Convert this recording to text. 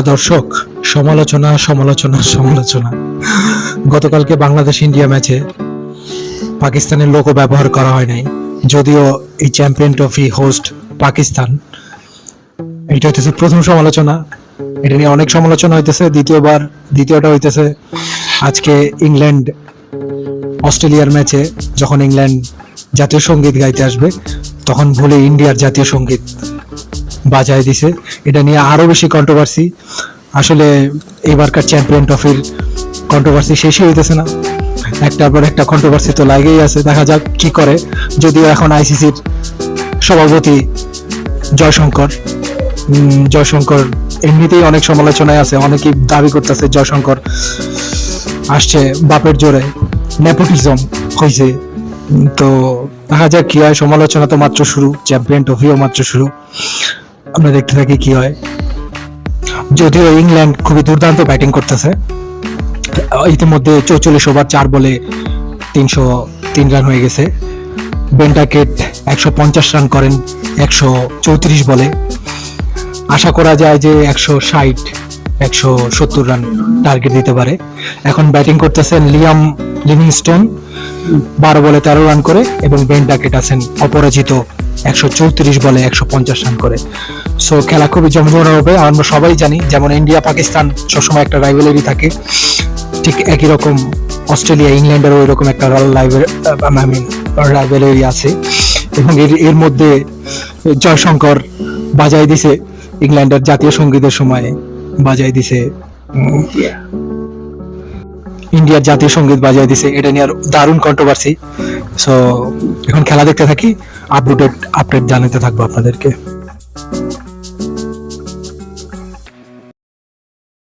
দর্শক সমালোচনা সমালোচনা সমালোচনা। গতকালকে বাংলাদেশ ইন্ডিয়া ম্যাচে পাকিস্তানের লোগো ব্যবহার করা হয় নাই। যদিও এই চ্যাম্পিয়ন ট্রফি হোস্ট পাকিস্তান, এটা হইতেছে প্রথম সমালোচনা। এটা নিয়ে অনেক সমালোচনা হইতেছে, দ্বিতীয়বার, দ্বিতীয়টা হইতেছে আজকে ইংল্যান্ড, অস্ট্রেলিয়ার ম্যাচে যখন ইংল্যান্ড জাতীয় সংগীত গাইতে আসবে, তখন ভুলে ইন্ডিয়ার জাতীয় সংগীত। বাজায় দিছে। এটা নিয়ে আরও বেশি কন্ট্রোভার্সি আসলে এবারকার চ্যাম্পিয়ন ট্রফির কন্ট্রোভার্সি শেষই হইতেছে না। একটার পর একটা কন্ট্রোভার্সি তো লাগেই আছে, দেখা যাক কি করে। যদিও এখন আইসিসির সভাপতি জয়শঙ্কর। জয়শঙ্কর এমনিতেই অনেক সমালোচনায় আছে, অনেকেই দাবি করতেছে জয়শঙ্কর আসছে বাপের জোরে। নেপোটিজম হয়েছে তো দেখা যাক কি হয়, সমালোচনা তো মাত্র শুরু চ্যাম্পিয়ন ট্রফিও মাত্র শুরু। আমরা দেখতে থাকি কি হয়? যদিও ইংল্যান্ড খুবই দুর্দান্ত ব্যাটিং করতেছে। ইতিমধ্যে চৌচল্লিশ ওভার চার বলে তিনশো তিন রান হয়ে গেছে। বেন্টাকেট একশো পঞ্চাশ রান করেন, একশো চৌত্রিশ বলে। আশা করা যায় যে একশো ষাট, একশো সত্তর রান টার্গেট দিতে পারে। এখন ব্যাটিং করতেছেন লিয়াম লিভিংস্টোন। বারো বলে তেরো রান করে এবং বেন ডাকেট আছেন অপরাজিত একশো চৌত্রিশ বলে একশো পঞ্চাশ রান করে। সো খেলা খুবই জমজমাট হবে। আমরা সবাই জানি যেমন ইন্ডিয়া, পাকিস্তান সবসময় একটা রাইভেলারি থাকে। ঠিক একই রকম অস্ট্রেলিয়া, ইংল্যান্ডেরও এরকম একটা রাইভেলারি আছে। এবং এর এর মধ্যে জয়শঙ্কর বাজাই দিছে। ইংল্যান্ডের জাতীয় সঙ্গীতের সময় বাজাই দিছে। ইন্ডিয়ার জাতীয় সংগীত বাজায় দিছে, এটা নিয়ে আর দারুণ কন্ট্রোভার্সি সো এখন খেলা দেখতে থাকি আপডেট আপডেট জানাতে থাকব আপনাদেরকে।